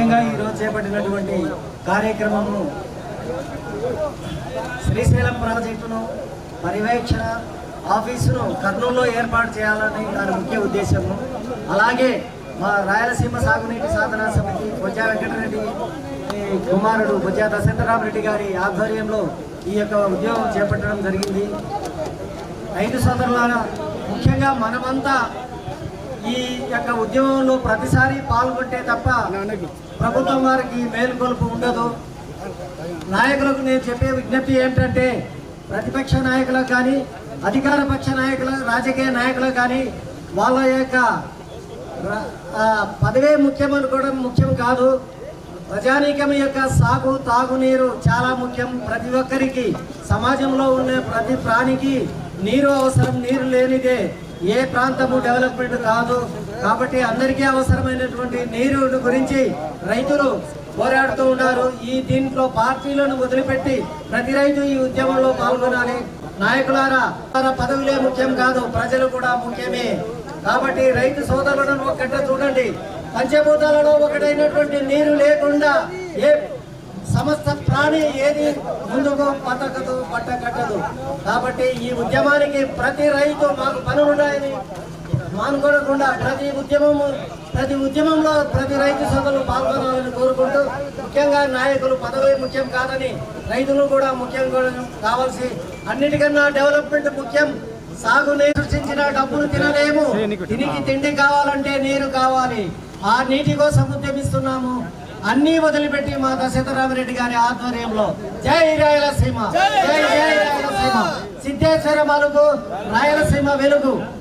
ముఖ్యంగా ఈరోజు చేపట్టినటువంటి కార్యక్రమము శ్రీశైలం ప్రాజెక్టును పర్యవేక్షణ ఆఫీసును కర్నూలులో ఏర్పాటు చేయాలని దాని ముఖ్య ఉద్దేశము. అలాగే మా రాయలసీమ సాగునీటి సాధన సమితి బొజ్జా వెంకటరెడ్డి కుమారుడు కుమారుడు బొజ్జా దశరథరామరెడ్డి గారి ఆధ్వర్యంలో ఈ యొక్క ఉద్యోగం చేపట్టడం జరిగింది. రైతు సోదరులారా ముఖ్యంగా మనమంతా ఈ యొక్క ఉద్యమంలో ప్రతిసారి పాల్గొంటే తప్ప ప్రభుత్వం వారికి మేలుకొలుపు ఉండదు. నాయకులకు నేను చెప్పే విజ్ఞప్తి ఏమిటంటే ప్రతిపక్ష నాయకులకు కానీ అధికార పక్ష నాయకుల రాజకీయ నాయకులకు కానీ వాళ్ళ యొక్క పదవే ముఖ్యం అనుకోవడం ముఖ్యం కాదు. ప్రజానీకం యొక్క సాగు తాగునీరు చాలా ముఖ్యం. ప్రతి ఒక్కరికి సమాజంలో ఉన్న ప్రతి ప్రాణికి నీరు అవసరం నీరు లేనిదే ఏ ప్రాంతము డెవలప్మెంట్ కాదు కాబట్టి అందరికీ అవసరమైనటువంటి నీరు గురించి రైతులు పోరాడుతూ ఉన్నారు. ఈ దీంట్లో పార్టీలను వదిలిపెట్టి ప్రతి రైతు ఈ ఉద్యమంలో పాల్గొనాలి. నాయకులారా పదవులే ముఖ్యం కాదు ప్రజలు కూడా ముఖ్యమే. కాబట్టి రైతు సోదరులను ఒక్కట చూడండి. పంచభూతాలలో ఒకటైనటువంటి నీరు లేకుండా ఏ సమస్త ప్రాణి ఏది ముందుకు బతకదు పట్ట కట్టదు కాబట్టి ఈ ఉద్యమానికి ప్రతి రైతు మాకు పనులున్నాయని మానుకోకుండా ప్రతి ఉద్యమము ప్రతి ఉద్యమంలో ప్రతి రైతు సోదరులు పాల్గొనాలని కోరుకుంటూ ముఖ్యంగా నాయకులు పదవి ముఖ్యం కాదని రైతులు కూడా ముఖ్యం కూడా కావాల్సి అన్నిటికన్నా డెవలప్మెంట్ ముఖ్యం. సాగు నీరు సృష్టించిన డబ్బులు తినలేము. తినికి తిండి కావాలంటే నీరు కావాలి. ఆ నీటి కోసం ఉద్యమిస్తున్నాము. అన్నీ వదిలిపెట్టి మా దశరథరామరెడ్డి గారి ఆధ్వర్యంలో. జై రాయలసీమ. జై జై రాయలసీమ. సిద్ధేశ్వర మలుగు రాయలసీమ వెలుగు.